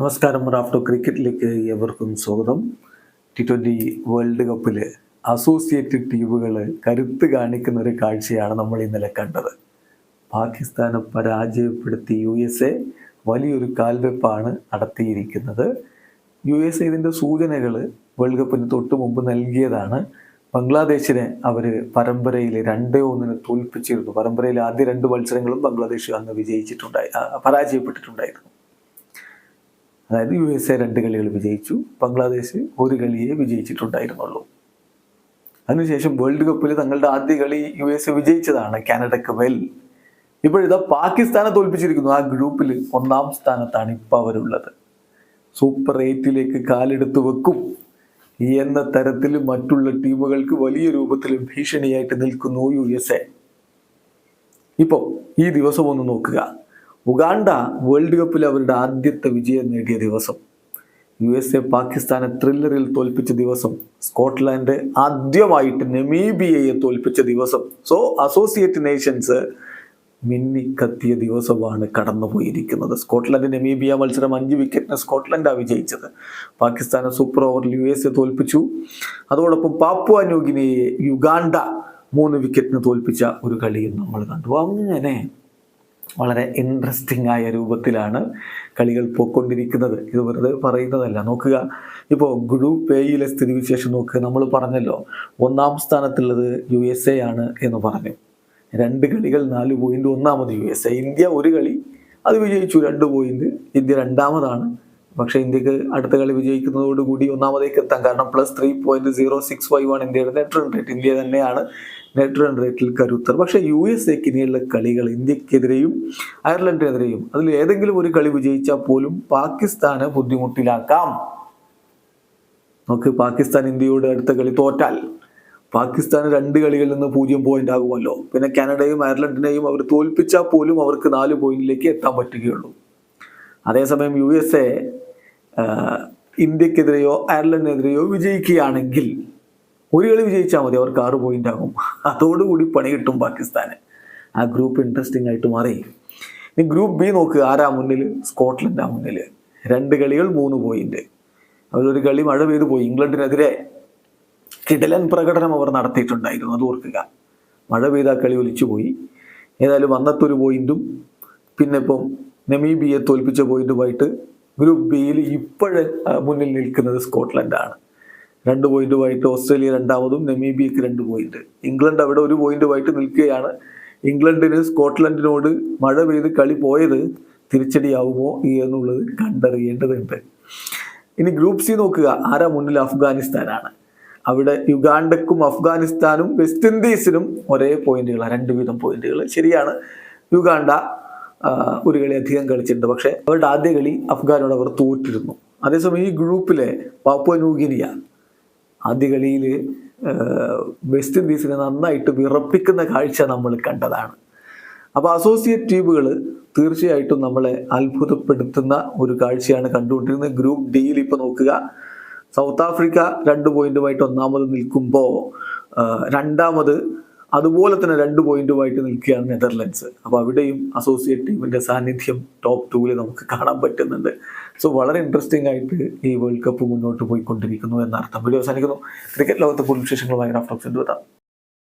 നമസ്കാരം. റാഫ്റ്റോ ക്രിക്കറ്റിലേക്ക് ഏവർക്കും സ്വാഗതം. ടി ട്വന്റി വേൾഡ് കപ്പിൽ അസോസിയേറ്റഡ് ടീമുകൾ കരുത്ത് കാണിക്കുന്ന ഒരു കാഴ്ചയാണ് നമ്മൾ ഇന്നലെ കണ്ടത്. പാകിസ്ഥാനെ പരാജയപ്പെടുത്തി യു എസ് എ വലിയൊരു കാൽവെപ്പാണ് നടത്തിയിരിക്കുന്നത്. യു എസ് എ ഇതിന്റെ സൂചനകൾ വേൾഡ് കപ്പിന് തൊട്ട് മുമ്പ് നൽകിയതാണ്. ബംഗ്ലാദേശിനെ അവർ പരമ്പരയിൽ രണ്ടേ ഒന്നിന് തോൽപ്പിച്ചിരുന്നു. പരമ്പരയിൽ ആദ്യ രണ്ട് മത്സരങ്ങളും ബംഗ്ലാദേശ് അന്ന് വിജയിച്ചിട്ടുണ്ടായി പരാജയപ്പെട്ടിട്ടുണ്ടായിരുന്നു. അതായത് യു എസ് എ രണ്ട് കളികൾ വിജയിച്ചു. ബംഗ്ലാദേശ് ഒരു കളിയെ വിജയിച്ചിട്ടുണ്ടായിരുന്നുള്ളൂ. അതിനുശേഷം വേൾഡ് കപ്പിൽ തങ്ങളുടെ ആദ്യ കളി യു എസ് എ വിജയിച്ചതാണ് കാനഡക്ക് വെൽ ഇപ്പോഴിതാ പാകിസ്ഥാനെ തോൽപ്പിച്ചിരിക്കുന്നു. ആ ഗ്രൂപ്പിൽ ഒന്നാം സ്ഥാനത്താണ് ഇപ്പോൾ അവരുള്ളത്. സൂപ്പർ എയ്റ്റിലേക്ക് കാലെടുത്ത് വെക്കും. എന്ന തരത്തിൽ മറ്റുള്ള ടീമുകൾക്ക് വലിയ രൂപത്തിൽ ഭീഷണിയായിട്ട് നിൽക്കുന്നു യു എസ് എ. ഇപ്പോൾ ഈ ദിവസം ഒന്ന് നോക്കുക. ഉഗാണ്ട വേൾഡ് കപ്പിൽ അവരുടെ ആദ്യത്തെ വിജയം നേടിയ ദിവസം. യു എസ് എ പാകിസ്ഥാനെ ത്രില്ലറിൽ തോൽപ്പിച്ച ദിവസം. സ്കോട്ട്ലാൻഡ് ആദ്യമായിട്ട് നെമീബിയയെ തോൽപ്പിച്ച ദിവസം. സോ അസോസിയേറ്റ് നേഷൻസ് മിന്നിക്കത്തിയ ദിവസമാണ് കടന്നുപോയിരിക്കുന്നത്. സ്കോട്ട്ലൻഡ് നെമീബിയ മത്സരം അഞ്ച് വിക്കറ്റിന് സ്കോട്ട്ലൻഡാണ് വിജയിച്ചത്. പാകിസ്ഥാനെ സൂപ്പർ ഓവറിൽ യു എസ് എ തോൽപ്പിച്ചു. അതോടൊപ്പം പാപ്പുവ ന്യൂഗിനിയെ യുഗാണ്ട മൂന്ന് വിക്കറ്റിന് തോൽപ്പിച്ച ഒരു കളിയും നമ്മൾ കണ്ടു. അങ്ങനെ വളരെ ഇൻട്രസ്റ്റിംഗ് ആയ രൂപത്തിലാണ് കളികൾ പോയിക്കൊണ്ടിരിക്കുന്നത്. ഇത് വെറുതെ പറയുന്നതല്ല. നോക്കുക. ഇപ്പോൾ ഗ്രൂപ്പ് എയിലെ സ്ഥിതിവിശേഷം നോക്കുക. നമ്മൾ പറഞ്ഞല്ലോ ഒന്നാം സ്ഥാനത്തുള്ളത് യു എസ് എ ആണ് എന്ന് പറഞ്ഞു. രണ്ട് കളികൾ നാല് പോയിന്റ് ഒന്നാമത് യു എസ് എ ഇന്ത്യ ഒരു കളി അത് വിജയിച്ചു. രണ്ട് പോയിന്റ് ഇന്ത്യ രണ്ടാമതാണ്. പക്ഷേ ഇന്ത്യയ്ക്ക് അടുത്ത കളി വിജയിക്കുന്നതോടുകൂടി ഒന്നാമതേക്ക് എത്താം. കാരണം plus three point zero six five ആണ് ഇന്ത്യയുടെ നെറ്റ് റൺ റേറ്റ് ഇന്ത്യ തന്നെയാണ് നെറ്റ് റൺ റേറ്റിൽ കരുത്തർ. പക്ഷേ യു എസ് എക്ക് ഇനിയുള്ള കളികൾ ഇന്ത്യക്കെതിരെയും അയർലൻഡിനെതിരെയും അതിൽ ഏതെങ്കിലും ഒരു കളി വിജയിച്ചാൽ പോലും പാകിസ്ഥാനെ ബുദ്ധിമുട്ടിലാക്കാം. നമുക്ക് പാകിസ്ഥാൻ ഇന്ത്യയോട് അടുത്ത കളി തോറ്റാൽ പാകിസ്ഥാൻ രണ്ട് കളികളിൽ നിന്ന് പൂജ്യം പോയിന്റ് ആകുമല്ലോ. പിന്നെ കാനഡയും അയർലൻഡിനെയും അവർ തോൽപ്പിച്ചാൽ പോലും അവർക്ക് നാല് പോയിന്റിലേക്ക് എത്താൻ പറ്റുകയുള്ളൂ. അതേസമയം യു എസ് എ ഇന്ത്യക്കെതിരെയോ അയർലൻഡിനെതിരെയോ വിജയിക്കുകയാണെങ്കിൽ ഒരു കളി വിജയിച്ചാൽ മതി അവർക്ക് ആറ് പോയിന്റ് ആകും. അതോടുകൂടി പണി കിട്ടും പാകിസ്ഥാന്. ആ ഗ്രൂപ്പ് ഇൻട്രസ്റ്റിംഗ് ആയിട്ട് മാറി. ഇനി ഗ്രൂപ്പ് ബി നോക്കുക ആരാ മുന്നിൽ സ്കോട്ട്ലൻഡാ മുന്നിൽ രണ്ട് കളികൾ മൂന്ന് പോയിന്റ് അവരൊരു കളി മഴ പെയ്തു പോയി. ഇംഗ്ലണ്ടിനെതിരെ കിടലൻ പ്രകടനം അവർ നടത്തിയിട്ടുണ്ടായിരുന്നു അത് ഓർക്കുക. മഴ പെയ്ത കളി ഒലിച്ചുപോയി ഏതായാലും അന്നത്തെ ഒരു പോയിന്റും പിന്നെ ഇപ്പം നെമീബിയെ തോൽപ്പിച്ച പോയിന്റുമായിട്ട് ഗ്രൂപ്പ് ബിയിൽ ഇപ്പോഴേ മുന്നിൽ നിൽക്കുന്നത് സ്കോട്ട്ലൻഡാണ്. രണ്ട് പോയിന്റുമായിട്ട് ഓസ്ട്രേലിയ രണ്ടാമതും നെമീബിയക്ക് രണ്ട് പോയിന്റ് ഇംഗ്ലണ്ട് അവിടെ ഒരു പോയിന്റുമായിട്ട് നിൽക്കുകയാണ്. ഇംഗ്ലണ്ടിന് സ്കോട്ട്ലൻഡിനോട് മഴ പെയ്ത് കളി പോയത് തിരിച്ചടിയാവുമോ എന്നുള്ളത് കണ്ടറിയേണ്ടതുണ്ട്. ഇനി ഗ്രൂപ്പ് സി നോക്കുക. ആരാ മുന്നിൽ അഫ്ഗാനിസ്ഥാനാണ്? അവിടെ യുഗാണ്ടക്കും അഫ്ഗാനിസ്ഥാനും വെസ്റ്റ് ഇൻഡീസിനും ഒരേ പോയിന്റുകളാണ് രണ്ട് വീതം പോയിന്റുകൾ ശരിയാണ്. യുഗാണ്ട ഒരു കളി അധികം കളിച്ചിട്ടുണ്ട്. പക്ഷേ അവരുടെ ആദ്യ കളി അഫ്ഗാനോട് അവർ തോറ്റിരുന്നു. അതേസമയം ഈ ഗ്രൂപ്പിലെ പാപ്പുവ ന്യൂഗിനിയ ആദ്യ കളിയിൽ വെസ്റ്റ് ഇൻഡീസിനെ നന്നായിട്ട് വിറപ്പിക്കുന്ന കാഴ്ച നമ്മൾ കണ്ടതാണ്. അപ്പോൾ അസോസിയേറ്റ് ടീമുകൾ തീർച്ചയായിട്ടും നമ്മളെ അത്ഭുതപ്പെടുത്തുന്ന ഒരു കാഴ്ചയാണ് കണ്ടുകൊണ്ടിരുന്നത്. ഗ്രൂപ്പ് ഡിയിൽ ഇപ്പോൾ നോക്കുക. സൗത്ത് ആഫ്രിക്ക രണ്ട് പോയിന്റുമായിട്ട് ഒന്നാമത് നിൽക്കുമ്പോൾ രണ്ടാമത് അതുപോലെ തന്നെ രണ്ട് പോയിന്റുമായിട്ട് നിൽക്കുകയാണ് നെതർലൻഡ്സ്. അപ്പോൾ അവിടെയും അസോസിയേറ്റ് ടീമിന്റെ സാന്നിധ്യം ടോപ്പ് ടൂവിൽ നമുക്ക് കാണാൻ പറ്റുന്നുണ്ട്. സോ വളരെ ഇൻട്രസ്റ്റിംഗ് ആയിട്ട് ഈ വേൾഡ് കപ്പ് മുന്നോട്ട് പോയിക്കൊണ്ടിരിക്കുന്നു എന്നർത്ഥം. വീഡിയോ അവസാനിക്കുന്നു. ക്രിക്കറ്റ് ലോകത്തെ കൂടുതൽ വിശേഷങ്ങളുമായി റാഫ്റ്റോക്സ്